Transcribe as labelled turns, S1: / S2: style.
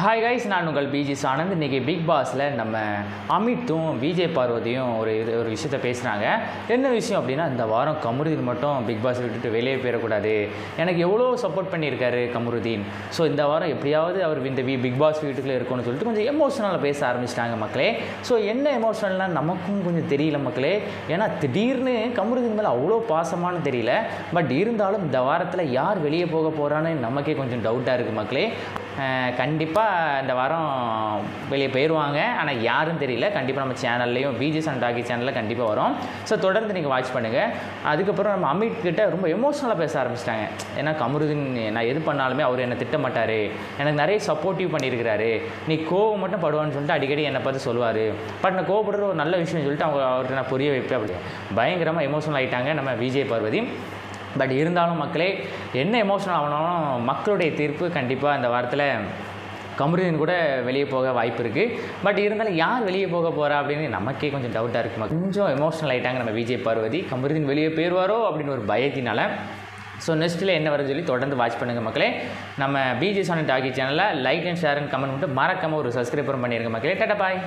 S1: Hi guys நான் உங்கள் PG Anand இன்றைக்கி பிக் பாஸில் நம்ம அமித்தும் விஜய் பார்வதியும் ஒரு இது ஒரு விஷயத்த பேசுகிறாங்க என்ன விஷயம் அப்படின்னா இந்த வாரம் கமருதீன் மட்டும் பிக் பாஸ் விட்டுட்டு வெளியே போயிடக்கூடாது. எனக்கு எவ்வளோ சப்போர்ட் பண்ணியிருக்காரு கமருதீன். ஸோ இந்த வாரம் எப்படியாவது அவர் இந்த வி பிக் பாஸ் வீட்டுக்குள்ளே இருக்கணும்னு சொல்லிட்டு கொஞ்சம் எமோஷனலாக பேச ஆரம்பிச்சிட்டாங்க மக்களே. ஸோ என்ன எமோஷனல்னால் நமக்கும் கொஞ்சம் தெரியல மக்களே. ஏன்னா திடீர்னு கமருதீன் மேலே அவ்வளோ பாசமானு தெரியல. பட் இருந்தாலும் இந்த வாரத்தில் யார் வெளியே போக போகிறான்னு நமக்கே கொஞ்சம் டவுட்டாக இருக்குது மக்களே. கண்டிப்பாக இந்த வாரம் வெளியே போயிடுவாங்க ஆனால் யாரும் தெரியல. கண்டிப்பாக நம்ம சேனல்லையும் பிஜிஎஸ் அண்ட் டாகி சேனலில் கண்டிப்பாக வரும். ஸோ தொடர்ந்து நீங்கள் வாட்ச் பண்ணுங்கள் அதுக்கப்புறம் நம்ம அமித் கிட்ட ரொம்ப எமோஷனலாக பேச ஆரம்பிச்சிட்டாங்க. ஏன்னா கமருதீன் நான் எது பண்ணாலுமே அவர் என்னை திட்டமாட்டார் எனக்கு நிறைய சப்போர்ட்டிவ் பண்ணியிருக்கிறாரு. நீ கோவம் மட்டும் படுவான்னு சொல்லிட்டு அடிக்கடி என்னை பார்த்து சொல்லுவார். பட் நான் கோவப்படுற ஒரு நல்ல விஷயம் சொல்லிட்டு அவங்க அவர்கிட்ட நான் புரிய வைப்பேன் அப்படி பயங்கரமாக எமோஷனல் ஆகிட்டாங்க நம்ம விஜய் பார்வதி பட் இருந்தாலும் மக்களே என்ன எமோஷனல் ஆகணும் மக்களுடைய தீர்ப்பு கண்டிப்பாக இந்த வாரத்தில் கமருதீன் கூட வெளியே போக வாய்ப்பு இருக்குது பட் இருந்தாலும் யார் வெளியே போக போகிறா அப்படின்னு நமக்கே கொஞ்சம் டவுட்டாக இருக்குமா கொஞ்சம் எமோஷனல் ஆகிட்டாங்க நம்ம விஜய் பார்வதி. கமருதீன் வெளியே போயிடுவாரோ அப்படின்னு ஒரு பயத்தினால. ஸோ நெக்ஸ்ட்டில் என்ன வருதுன்னு சொல்லி தொடர்ந்து வாட்ச் பண்ணுங்கள் மக்களே. நம்ம பிஜி சானி டாக்கி சேனலில் like and share and comment மட்டும் மறக்காமல் ஒரு சப்ஸ்கிரைபரும் பண்ணிடுங்க மக்களே. டாட்டா பாய்